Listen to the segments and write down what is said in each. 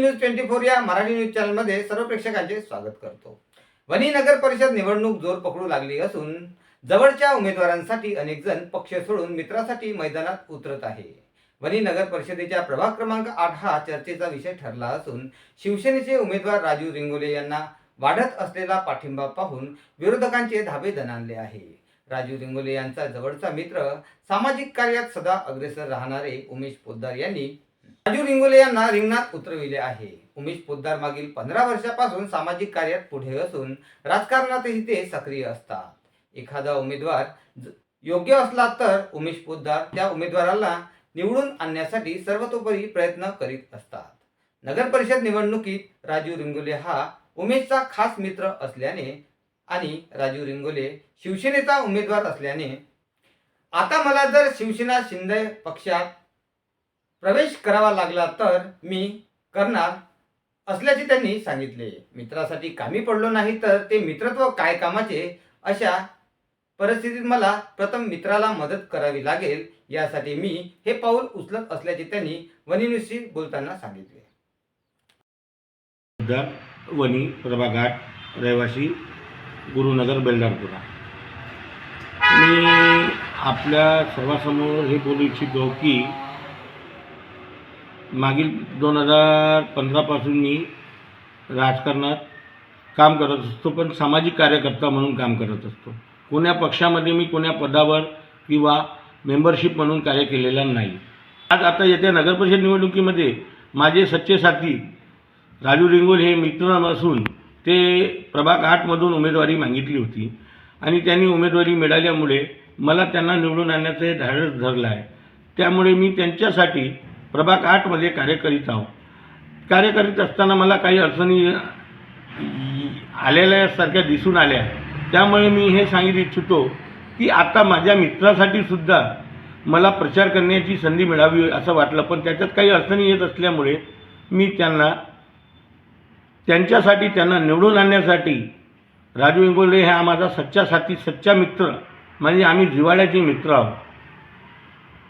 News twenty four या Marathi news चॅनलमध्ये सर्व प्रेक्षकांचे स्वागत करतो. वणी नगर परिषद निवडणूक जोर पकडू लागली असून जवळच्या उमेदवारांसाठी अनेक जण पक्ष सोडून मित्रासाठी मैदानात उतरत आहे. वणी नगर परिषदेच्या प्रभाग क्रमांक आठ हा चर्चेचा विषय ठरला असून शिवसेनेचे उमेदवार राजू रिंगोले यांना वाढत असलेला पाठिंबा पाहून विरोधकांचे धाबे दणाणले आहे. राजू रिंगोले यांचा जवळचा मित्र सामाजिक कार्यात सदा अग्रेसर राहणारे उमेश पोद्दार यांनी राजू रिंगोले यांना रिंगणात उतरविले आहे. उमेश पोद्दार मागील पंधरा वर्षापासून सामाजिक कार्यात पुढे असून राजकारणातही ते सक्रिय असतात. एखादा उमेदवार योग्य असला तर उमेश पोद्दार त्या उमेदवाराला निवडून आणण्यासाठी सर्वतोपरी प्रयत्न करीत असतात. नगर परिषद निवडणुकीत राजू रिंगोले हा उमेशचा खास मित्र असल्याने आणि राजू रिंगोले शिवसेनेचा उमेदवार असल्याने आता मला जर शिवसेना शिंदे पक्षात प्रवेश करावा लागला तर मी करणार असल्याचे त्यांनी सांगितले. मित्रासाठी कामी पडलो नाही तर ते मित्रत्व काय कामाचे? अशा परिस्थितीत मला प्रथम मित्राला मदत करावी लागेल यासाठी मी हे पाऊल उचलत असल्याचे त्यांनी वनिनुशी बोलताना सांगितले. वनी वणी प्रभाघाट रहिवासी गुरुनगर बेलदारपुरा. मी आपल्या सर्वांसमोर हे बोलू इच्छितो की मागील दोन हजार पंधरापासून मी राजकारणात काम करत असतो पण सामाजिक कार्यकर्ता म्हणून काम करत असतो. कोण्या पक्षामध्ये मी कोण्या पदावर किंवा मेंबरशिप म्हणून कार्य केलेलं नाही. आज आता येत्या नगरपरिषद निवडणुकीमध्ये माझे सच्चे साथी राजू रिंगोल हे मित्र असून ते प्रभाग आठमधून उमेदवारी मागितली होती आणि त्यांनी उमेदवारी मिळाल्यामुळे मला त्यांना निवडून आणण्याचे धाडस धरलं आहे. त्यामुळे मी त्यांच्यासाठी प्रभाग आठमध्ये कार्य करीत आहो कार्य करीत असताना मला काही अडचणी आलेल्यासारख्या दिसून आल्या. त्यामुळे मी हे सांगित इच्छितो की आता माझ्या मित्रासाठी सुद्धा मला प्रचार करण्याची संधी मिळावी असं वाटलं. पण त्याच्यात काही अडचणी येत असल्यामुळे मी त्यांना त्यांच्यासाठी त्यांना निवडून आणण्यासाठी राजू इंगोले हा माझा सच्चा साथी सच्चा मित्र म्हणजे आम्ही जिवाळ्याचे मित्र आहोत.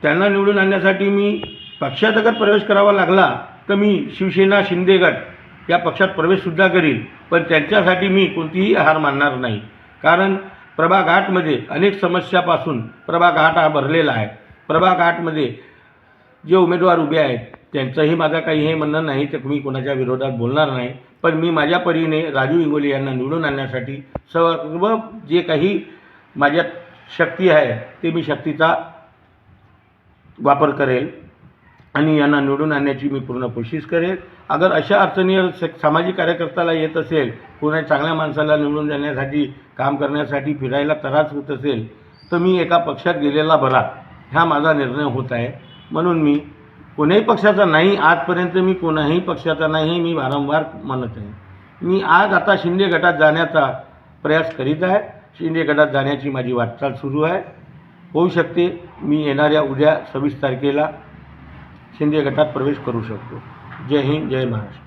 त्यांना निवडून आणण्यासाठी मी पक्षात अगर प्रवेश करावा लागला तर मी शिवसेना शिंदे गट या पक्षात प्रवेशसुद्धा करील पण त्यांच्यासाठी मी कोणतीही हार मानणार नाही. कारण प्रभाघाटमध्ये अनेक समस्यापासून प्रभाघाट हा भरलेला आहे. प्रभाघाटमध्ये जे उमेदवार उभे आहेत त्यांचंही माझं काही हे म्हणणं नाही तर मी कोणाच्या विरोधात बोलणार नाही. पण मी माझ्या परीने राजू इंगोले यांना निवडून आणण्यासाठी सर्व जे काही माझ्यात शक्ती आहे ते मी शक्तीचा वापर करेल. आणि यांना निवडून आणण्याची मी पूर्ण कोशिश करेल. अगर अशा अडचणी स- सामाजिक कार्यकर्त्याला येत असेल कोणा चांगल्या माणसाला निवडून जाण्यासाठी काम करण्यासाठी फिरायला त्रास होत असेल तर मी एका पक्षात गेलेला बरा हा माझा निर्णय होत आहे. म्हणून मी कोणीही पक्षाचा नाही आजपर्यंत मी कोणाही पक्षाचा नाही मी वारंवार म्हणत आहे. मी आज आता शिंदे गटात जाण्याचा प्रयास करीत आहे. शिंदे गटात जाण्याची माझी वाटचाल सुरू आहे. होऊ शकते मी येणाऱ्या उद्या सव्वीस तारखेला शिंदे गटात प्रवेश करू शकतो. जय हिंद जय महाराष्ट्र.